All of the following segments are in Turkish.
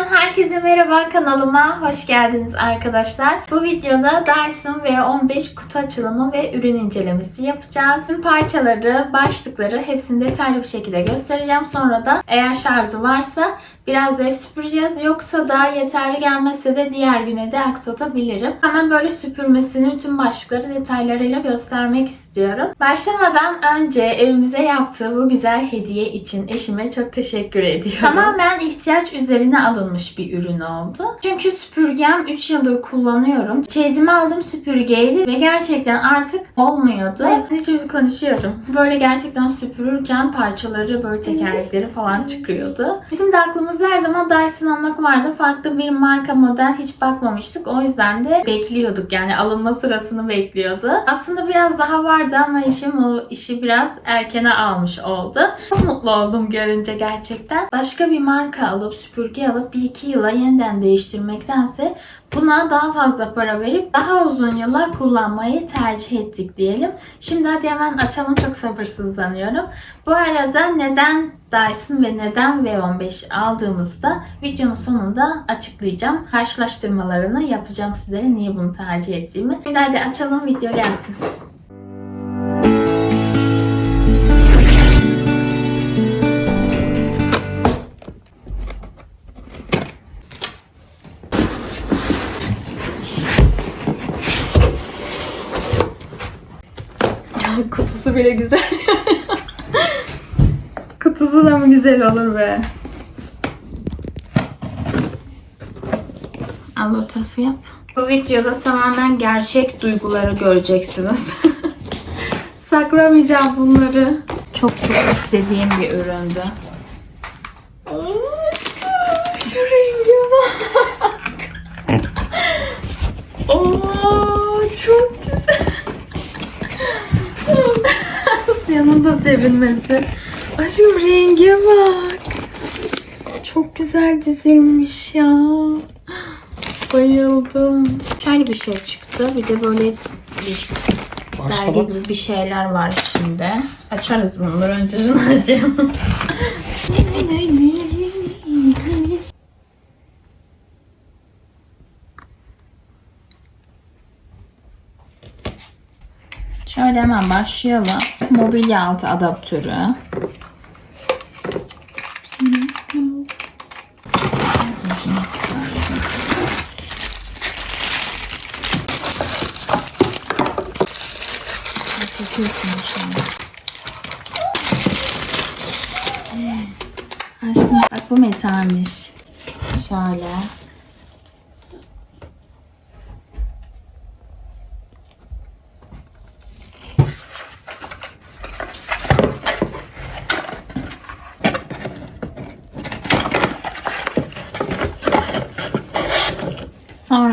YouTube'dan herkese merhaba kanalıma hoş geldiniz arkadaşlar. Bu videoda Dyson V15 kutu açılımı ve ürün incelemesi yapacağız. Tüm parçaları, başlıkları hepsini detaylı bir şekilde göstereceğim. Sonra da eğer şarjı varsa biraz da süpüreceğiz. Yoksa da yeterli gelmezse de diğer güne de aksatabilirim. Hemen böyle süpürmesini tüm başlıkları detaylarıyla göstermek istiyorum. Başlamadan önce evimize yaptığı bu güzel hediye için eşime çok teşekkür ediyorum. Tamamen ihtiyaç üzerine alınmış bir ürün oldu. Çünkü süpürgem 3 yıldır kullanıyorum. Çeyizime aldığım süpürgeydi ve gerçekten artık olmuyordu. Ben şimdi konuşuyorum. Böyle gerçekten süpürürken parçaları böyle tekerlekleri falan çıkıyordu. Bizim de aklımızda her zaman Dyson almak vardı. Farklı bir marka model hiç bakmamıştık. O yüzden de bekliyorduk. Yani alınma sırasını bekliyordu. Aslında biraz daha vardı ama eşim o işi biraz erkene almış oldu. Çok mutlu oldum görünce gerçekten. Başka bir marka alıp süpürge alıp bir iki yıla yeniden değiştirmektense buna daha fazla para verip daha uzun yıllar kullanmayı tercih ettik diyelim. Şimdi hadi hemen açalım çok sabırsızlanıyorum. Bu arada neden Dyson ve neden V15 aldığımızı da videonun sonunda açıklayacağım. Karşılaştırmalarını yapacağım sizlere niye bunu tercih ettiğimi. Şimdi hadi açalım video gelsin. Kutusu bile güzel. Kutusu da mı güzel olur be? Al o tarafı yap. Bu videoda tamamen gerçek duyguları göreceksiniz. Saklamayacağım bunları. Çok çok istediğim bir üründü. Şu renge bak. Oo, çok güzel. Asyanın da sevinmesi. Ay şu renge bak. Çok güzel dizilmiş ya. Bayıldım. Şöyle bir şey çıktı. Bir de böyle bir Başka dergi gibi bir şeyler var içinde. Açarız bunları. Önce şunu açalım. Şöyle hemen başlayalım. Mobilya altı adaptörü. Çekiyorsun şimdi. Aşkım bak bu metalmiş. Şöyle.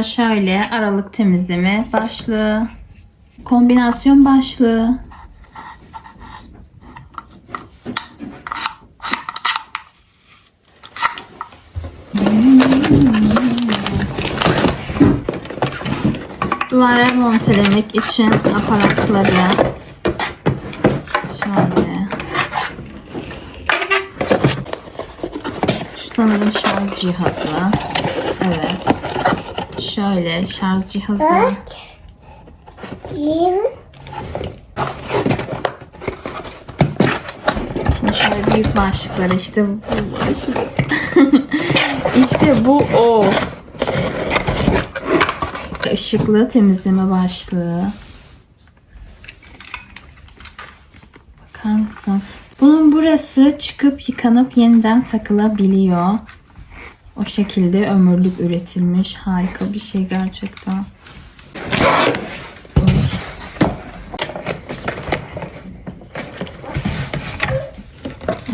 Sonra şöyle aralık temizleme başlığı, kombinasyon başlığı. Duvara montelemek için aparatları. Şöyle. Şu sanırım şarj cihazı. Evet. Şöyle şarj cihazı. Kim? Şimdi şöyle büyük başlıklar işte bu başlık. işte bu o. Işıklı temizleme başlığı. Bakar mısın? Bunun burası çıkıp yıkanıp yeniden takılabiliyor. O şekilde ömürlük üretilmiş. Harika bir şey gerçekten.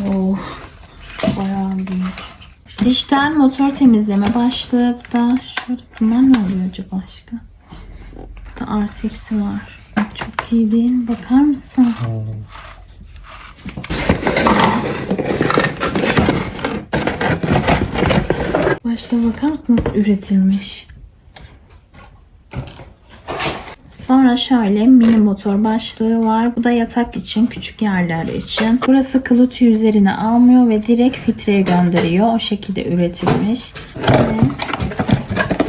Oh, bayağı büyük. Dijital motor temizleme başlığı. Bu da şöyle bunlar ne oluyor acaba başka? Burada artı eksi var. Çok iyi değil mi? Bakar mısın? Başta bakar mısın nasıl üretilmiş? Sonra şöyle mini motor başlığı var. Bu da yatak için, küçük yerler için. Burası kılıtı üzerine almıyor ve direkt filtreye gönderiyor. O şekilde üretilmiş. Ve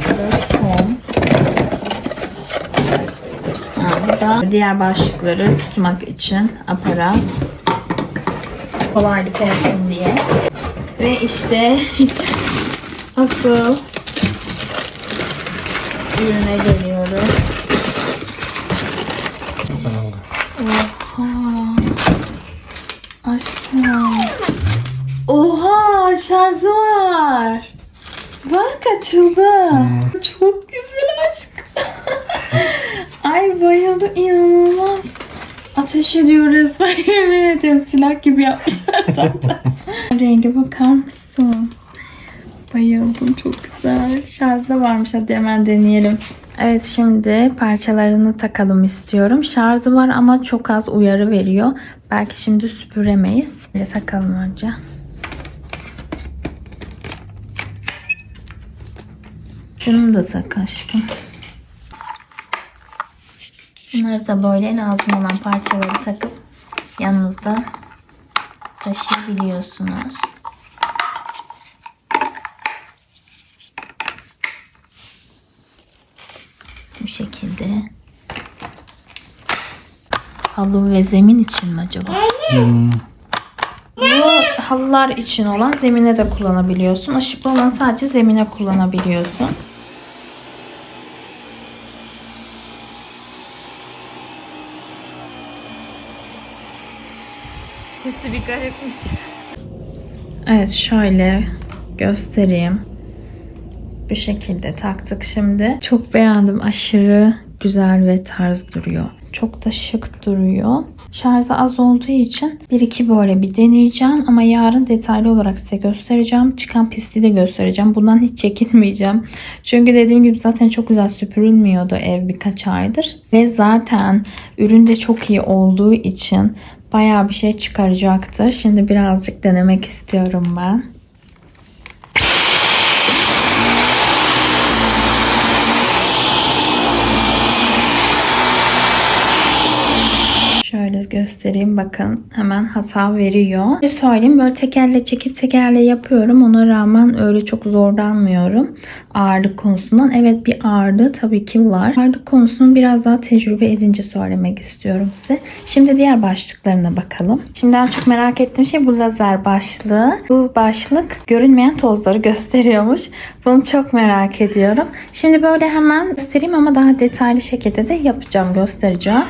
burada son. Ha, bu da diğer başlıkları tutmak için aparat. Kolaylık olsun diye. Ve işte asıl ürüne geliyoruz. Oha. Aşkım. Oha şarjı var. Bak açıldı. Çok güzel aşkım. Ay bayıldım inanılmaz. Ateş ediyor resmen yemin ediyorum silah gibi yapmışlar zaten. Renge bakar mısın? Bayıldım çok güzel. Şarjda varmış hadi hemen deneyelim. Evet şimdi parçalarını takalım istiyorum. Şarjı var ama çok az uyarı veriyor. Belki şimdi süpüremeyiz. De takalım önce. Şunu da tak aşkım. Bunları da böyle lazım olan parçaları takıp yanınızda taşıyabiliyorsunuz. Şekilde. Halı ve zemin için mi acaba? Bu halılar için olan zemine de kullanabiliyorsun. Işıklı olan sadece zemine kullanabiliyorsun. Sesi bir garipmiş. Evet şöyle göstereyim. Bu şekilde taktık şimdi. Çok beğendim. Aşırı güzel ve tarz duruyor. Çok da şık duruyor. Şarjı az olduğu için bir iki böyle bir deneyeceğim ama yarın detaylı olarak size göstereceğim. Çıkan pisliği de göstereceğim. Bundan hiç çekinmeyeceğim. Çünkü dediğim gibi zaten çok güzel süpürülmüyordu ev birkaç aydır. Ve zaten ürün de çok iyi olduğu için bayağı bir şey çıkaracaktır. Şimdi birazcık denemek istiyorum ben. Göstereyim bakın hemen hata veriyor. Bir söyleyeyim böyle tekerle çekip tekerle yapıyorum. Ona rağmen öyle çok zorlanmıyorum ağırlık konusundan. Evet bir ağırlığı tabii ki var. Ağırlık konusunu biraz daha tecrübe edince söylemek istiyorum size. Şimdi diğer başlıklarına bakalım. Şimdi en çok merak ettiğim şey bu lazer başlığı. Bu başlık görünmeyen tozları gösteriyormuş. Bunu çok merak ediyorum. Şimdi böyle hemen göstereyim ama daha detaylı şekilde de yapacağım göstereceğim.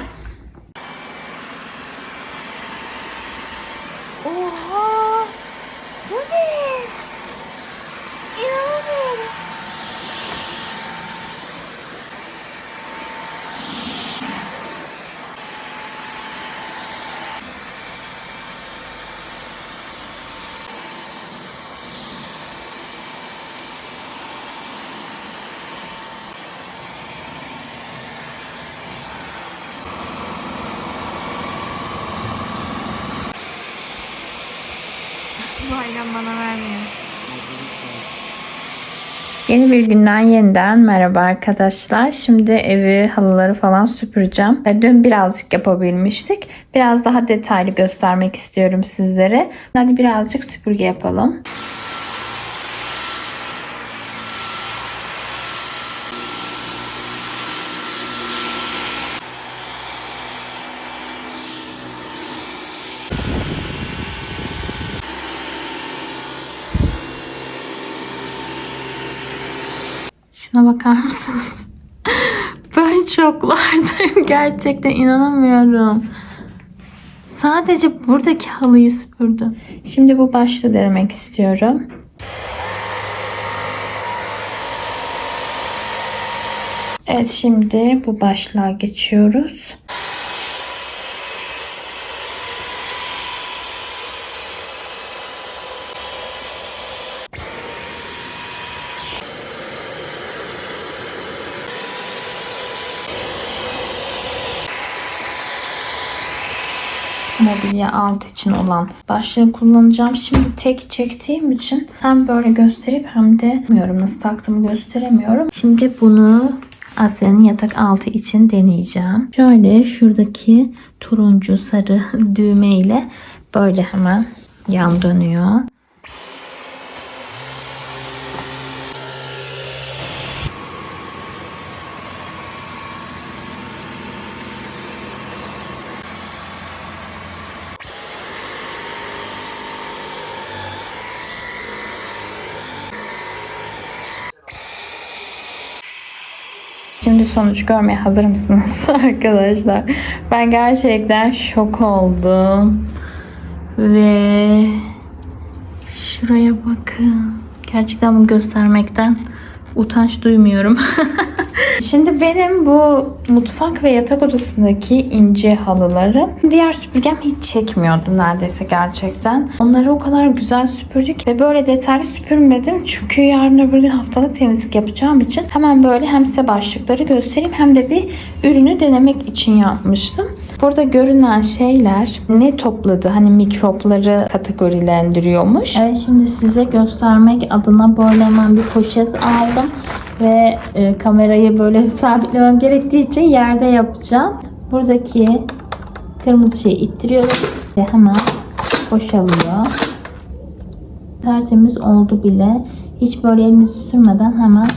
Oha! Bu ne? İnanamıyorum. Bayram bana vermiyor. Yeni bir günden yeniden merhaba arkadaşlar. Şimdi evi, halıları falan süpüreceğim. E, Dün birazcık yapabilmiştik. Biraz daha detaylı göstermek istiyorum sizlere. Hadi birazcık süpürge yapalım. Şuna bakar mısınız? Ben şoklardayım. Gerçekten inanamıyorum. Sadece buradaki halıyı süpürdüm. Şimdi bu başta denemek istiyorum. Evet şimdi bu başlığa geçiyoruz. Mobilya alt için olan başlığı kullanacağım. Şimdi tek çektiğim için hem böyle gösterip hem de bilmiyorum nasıl taktığımı gösteremiyorum. Şimdi bunu Asya'nın yatak altı için deneyeceğim. Şöyle şuradaki turuncu sarı düğme ile böyle hemen yan dönüyor. Şimdi sonuç görmeye hazır mısınız arkadaşlar? Ben gerçekten şok oldum. Ve şuraya bakın. Gerçekten bunu göstermekten utanç duymuyorum. Şimdi benim bu mutfak ve yatak odasındaki ince halıları diğer süpürgem hiç çekmiyordu neredeyse gerçekten. Onları o kadar güzel süpürdük ve böyle detaylı süpürmedim. Çünkü yarın öbür gün haftalık temizlik yapacağım için hemen böyle hem size başlıkları göstereyim hem de bir ürünü denemek için yapmıştım. Burada görünen şeyler ne topladı? Hani mikropları kategorilendiriyormuş. Evet şimdi size göstermek adına böyle hemen bir poşet aldım ve e, kamerayı böyle sabitlemem gerektiği için yerde yapacağım. Buradaki kırmızı şeyi ittiriyorum ve hemen boşalıyor. Tertemiz oldu bile. Hiç böyle elinizi sürmeden hemen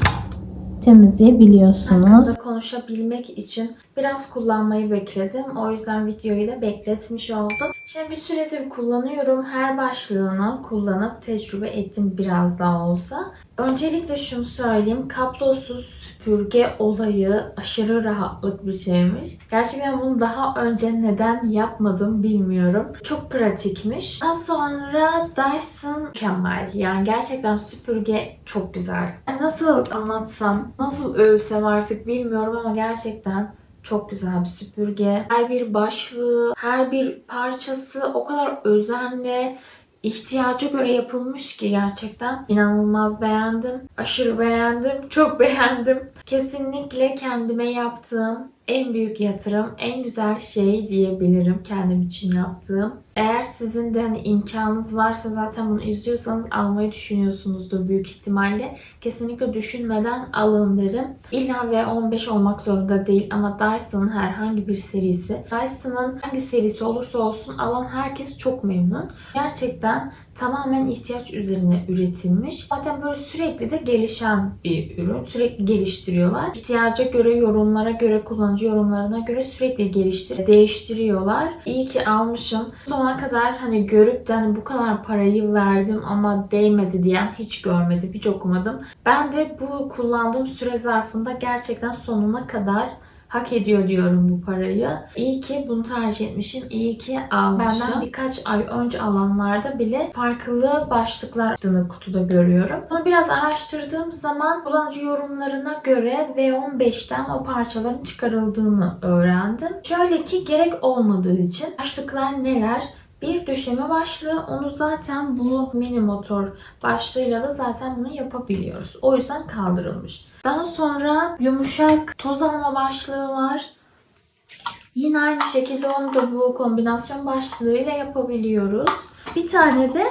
temizleyebiliyorsunuz. Hakkında konuşabilmek için biraz kullanmayı bekledim. O yüzden videoyu da bekletmiş oldum. Şimdi bir süredir kullanıyorum. Her başlığını kullanıp tecrübe ettim biraz daha olsa. Öncelikle şunu söyleyeyim. Kablosuz süpürge olayı aşırı rahatlık bir şeymiş. Gerçekten bunu daha önce neden yapmadım bilmiyorum. Çok pratikmiş. Daha sonra Dyson mükemmel. Yani gerçekten süpürge çok güzel. Nasıl anlatsam, nasıl övsem artık bilmiyorum ama gerçekten çok güzel bir süpürge. Her bir başlığı, her bir parçası o kadar özenle ihtiyaca göre yapılmış ki gerçekten inanılmaz beğendim. Aşırı beğendim. Çok beğendim. Kesinlikle kendime yaptığım en büyük yatırım, en güzel şey diyebilirim kendim için yaptığım. Eğer sizin de hani imkanınız varsa zaten bunu izliyorsanız almayı düşünüyorsunuzdur büyük ihtimalle. Kesinlikle düşünmeden alın derim. İlla V15 olmak zorunda değil ama Dyson'ın herhangi bir serisi. Dyson'ın hangi serisi olursa olsun alan herkes çok memnun. Gerçekten tamamen ihtiyaç üzerine üretilmiş. Zaten böyle sürekli de gelişen bir ürün. Sürekli geliştiriyorlar. İhtiyaca göre, yorumlara göre, kullanıcı yorumlarına göre sürekli geliştir, değiştiriyorlar. İyi ki almışım. Sona kadar hani görüp de hani bu kadar parayı verdim ama değmedi diyen hiç görmedim, hiç okumadım. Ben de bu kullandığım süre zarfında gerçekten sonuna kadar hak ediyor diyorum bu parayı. İyi ki bunu tercih etmişim. İyi ki almışım. Benden birkaç ay önce alanlarda bile farklı başlıklar adını kutuda görüyorum. Bunu biraz araştırdığım zaman kullanıcı yorumlarına göre V15'ten o parçaların çıkarıldığını öğrendim. Şöyle ki gerek olmadığı için başlıklar neler? Bir döşeme başlığı onu zaten bu mini motor başlığıyla da zaten bunu yapabiliyoruz. O yüzden kaldırılmış. Daha sonra yumuşak toz alma başlığı var. Yine aynı şekilde onu da bu kombinasyon başlığıyla yapabiliyoruz. Bir tane de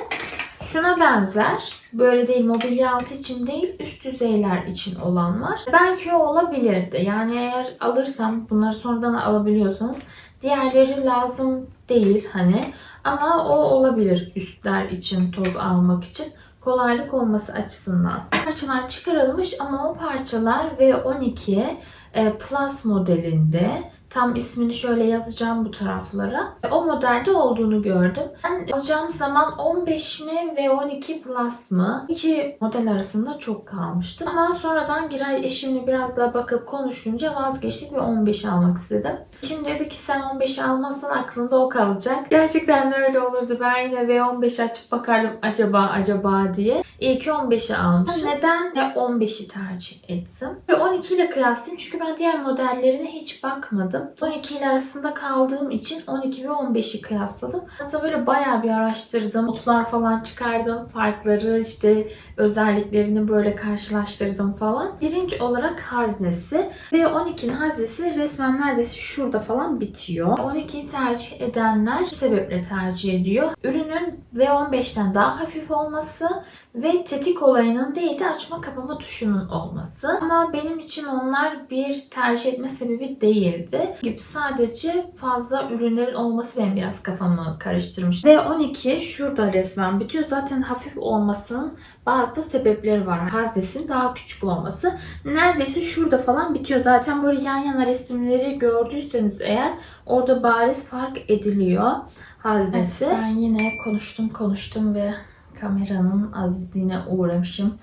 şuna benzer. Böyle değil mobilya altı için değil üst düzeyler için olan var. Belki o olabilirdi. Yani eğer alırsam bunları sonradan alabiliyorsanız diğerleri lazım değil hani. Ama o olabilir üstler için toz almak için kolaylık olması açısından. Parçalar çıkarılmış ama o parçalar V12 e, Plus modelinde Tam ismini şöyle yazacağım bu taraflara. O modelde olduğunu gördüm. Ben alacağım zaman 15 mi ve 12 Plus mı? İki model arasında çok kalmıştım. Ama sonradan Giray eşimle biraz daha bakıp konuşunca vazgeçtik ve 15 almak istedim. Şimdi dedi ki sen 15'i almazsan aklında o kalacak. Gerçekten de öyle olurdu. Ben yine V15 açıp bakardım acaba acaba diye. İyi ki 15'i almışım. Neden ve 15'i tercih ettim? Ve 12 ile kıyaslayayım çünkü ben diğer modellerine hiç bakmadım. 12 ile arasında kaldığım için 12 ve 15'i kıyasladım. Aslında böyle bayağı bir araştırdım. Notlar falan çıkardım. Farkları işte özelliklerini böyle karşılaştırdım falan. Birinci olarak haznesi ve 12'nin haznesi resmen neredeyse şurada falan bitiyor. 12'yi tercih edenler bu sebeple tercih ediyor. Ürünün V15'ten daha hafif olması ve tetik olayının değil de açma kapama tuşunun olması. Ama benim için onlar bir tercih etme sebebi değildi. Gibi sadece fazla ürünlerin olması benim biraz kafamı karıştırmış. V12 şurada resmen bitiyor. Zaten hafif olmasının bazı da sebepleri var. Haznesi daha küçük olması. Neredeyse şurada falan bitiyor. Zaten böyle yan yana resimleri gördüyseniz eğer orada bariz fark ediliyor haznesi. ben yine konuştum konuştum ve kameranın azizliğine uğramışım.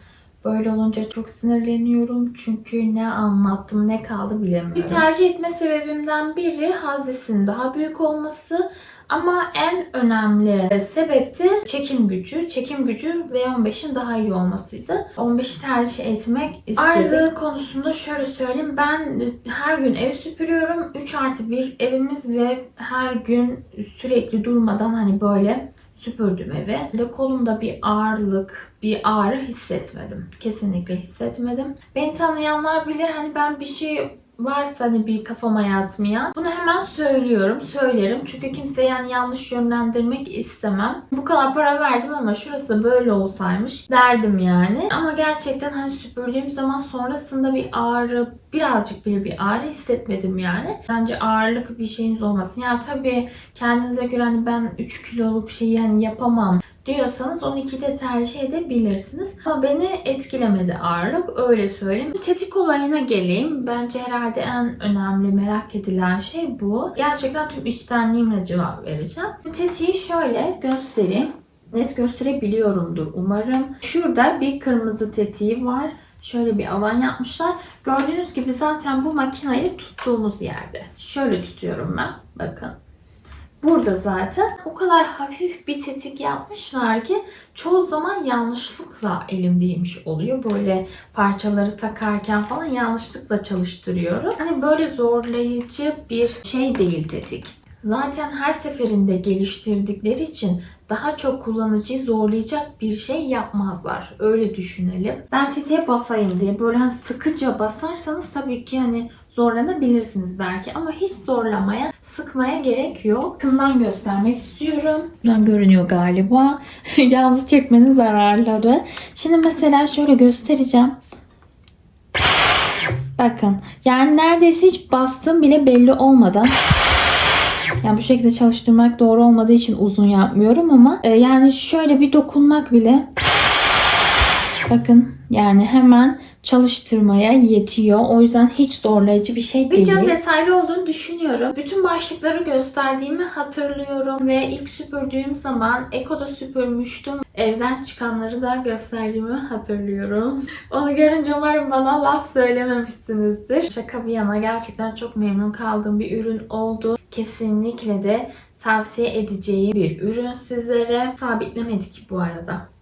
Böyle olunca çok sinirleniyorum çünkü ne anlattım ne kaldı bilemiyorum. Bir tercih etme sebebimden biri haznesinin daha büyük olması ama en önemli sebep de çekim gücü. Çekim gücü V15'in daha iyi olmasıydı. 15'i tercih etmek istedim. Ağırlığı konusunda şöyle söyleyeyim. Ben her gün ev süpürüyorum. 3 artı 1 evimiz ve her gün sürekli durmadan hani böyle süpürdüm evi. De kolumda bir ağırlık, bir ağrı hissetmedim. Kesinlikle hissetmedim. Beni tanıyanlar bilir hani ben bir şey varsa hani bir kafama yatmayan bunu hemen söylüyorum, söylerim. Çünkü kimse yani yanlış yönlendirmek istemem. Bu kadar para verdim ama şurası da böyle olsaymış derdim yani. Ama gerçekten hani süpürdüğüm zaman sonrasında bir ağrı, birazcık bile bir ağrı hissetmedim yani. Bence ağırlık bir şeyiniz olmasın. Yani tabii kendinize göre hani ben 3 kiloluk şeyi hani yapamam diyorsanız 12'de tercih edebilirsiniz. Ama beni etkilemedi ağırlık öyle söyleyeyim. Tetik olayına geleyim. Bence herhalde en önemli merak edilen şey bu. Gerçekten tüm içtenliğimle cevap vereceğim. Tetiği şöyle göstereyim. Net gösterebiliyorumdur umarım. Şurada bir kırmızı tetiği var. Şöyle bir alan yapmışlar. Gördüğünüz gibi zaten bu makinayı tuttuğumuz yerde. Şöyle tutuyorum ben. Bakın burada zaten o kadar hafif bir tetik yapmışlar ki çoğu zaman yanlışlıkla elimdeymiş oluyor. Böyle parçaları takarken falan yanlışlıkla çalıştırıyorum. Hani böyle zorlayıcı bir şey değil tetik. Zaten her seferinde geliştirdikleri için daha çok kullanıcıyı zorlayacak bir şey yapmazlar. Öyle düşünelim. Ben tetiğe basayım diye böyle hani sıkıca basarsanız tabii ki hani zorlanabilirsiniz belki ama hiç zorlamaya, sıkmaya gerek yok. Yakından göstermek istiyorum. Buradan görünüyor galiba. Yalnız çekmenin zararları. Şimdi mesela şöyle göstereceğim. Bakın yani neredeyse hiç bastığım bile belli olmadan yani bu şekilde çalıştırmak doğru olmadığı için uzun yapmıyorum ama e, yani şöyle bir dokunmak bile bakın yani hemen çalıştırmaya yetiyor. O yüzden hiç zorlayıcı bir şey değil. Videonun detaylı olduğunu düşünüyorum. Bütün başlıkları gösterdiğimi hatırlıyorum ve ilk süpürdüğüm zaman Eko'da süpürmüştüm. Evden çıkanları da gösterdiğimi hatırlıyorum. Onu görünce umarım bana laf söylememişsinizdir. Şaka bir yana gerçekten çok memnun kaldığım bir ürün oldu. Kesinlikle de tavsiye edeceğim bir ürün sizlere. Sabitlemedik bu arada.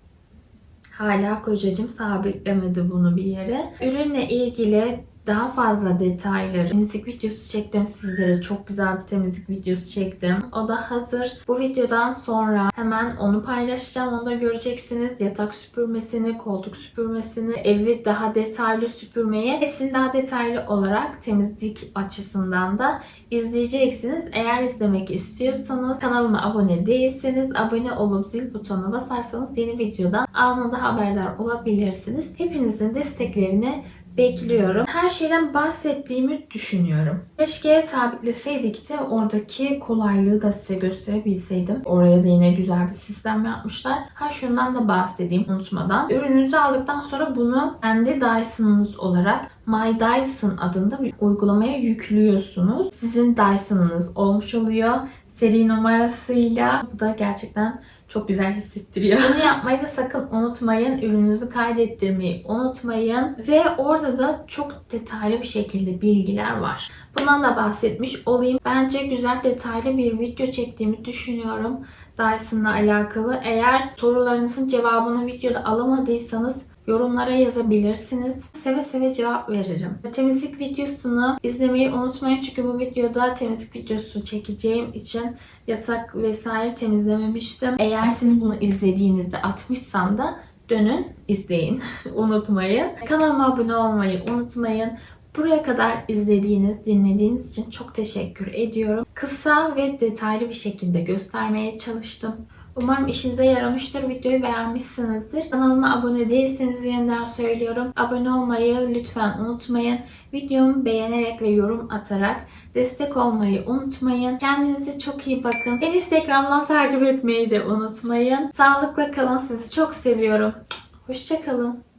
Hala kocacığım sabitlemedi bunu bir yere. Ürünle ilgili daha fazla detayları temizlik videosu çektim sizlere. Çok güzel bir temizlik videosu çektim. O da hazır. Bu videodan sonra hemen onu paylaşacağım. Onu da göreceksiniz. Yatak süpürmesini, koltuk süpürmesini, evi daha detaylı süpürmeyi hepsini daha detaylı olarak temizlik açısından da izleyeceksiniz. Eğer izlemek istiyorsanız kanalıma abone değilseniz abone olup zil butonuna basarsanız yeni videodan anında haberdar olabilirsiniz. Hepinizin desteklerini bekliyorum. Her şeyden bahsettiğimi düşünüyorum. Keşke sabitleseydik de oradaki kolaylığı da size gösterebilseydim. Oraya da yine güzel bir sistem yapmışlar. Ha şundan da bahsedeyim unutmadan. Ürününüzü aldıktan sonra bunu kendi Dyson'ınız olarak My Dyson adında bir uygulamaya yüklüyorsunuz. Sizin Dyson'ınız olmuş oluyor. Seri numarasıyla. Bu da gerçekten çok güzel hissettiriyor. Bunu yapmayı da sakın unutmayın. Ürününüzü kaydettirmeyi unutmayın. Ve orada da çok detaylı bir şekilde bilgiler var. Bundan da bahsetmiş olayım. Bence güzel detaylı bir video çektiğimi düşünüyorum. Dyson'la alakalı. Eğer sorularınızın cevabını videoda alamadıysanız yorumlara yazabilirsiniz. Seve seve cevap veririm. Temizlik videosunu izlemeyi unutmayın çünkü bu videoda temizlik videosu çekeceğim için yatak vesaire temizlememiştim. Eğer siz bunu izlediğinizde atmışsam da dönün izleyin. unutmayın. Kanalıma abone olmayı unutmayın. Buraya kadar izlediğiniz, dinlediğiniz için çok teşekkür ediyorum. Kısa ve detaylı bir şekilde göstermeye çalıştım. Umarım işinize yaramıştır. Videoyu beğenmişsinizdir. Kanalıma abone değilseniz yeniden söylüyorum. Abone olmayı lütfen unutmayın. Videomu beğenerek ve yorum atarak destek olmayı unutmayın. Kendinize çok iyi bakın. Beni Instagram'dan takip etmeyi de unutmayın. Sağlıkla kalın. Sizi çok seviyorum. Hoşçakalın.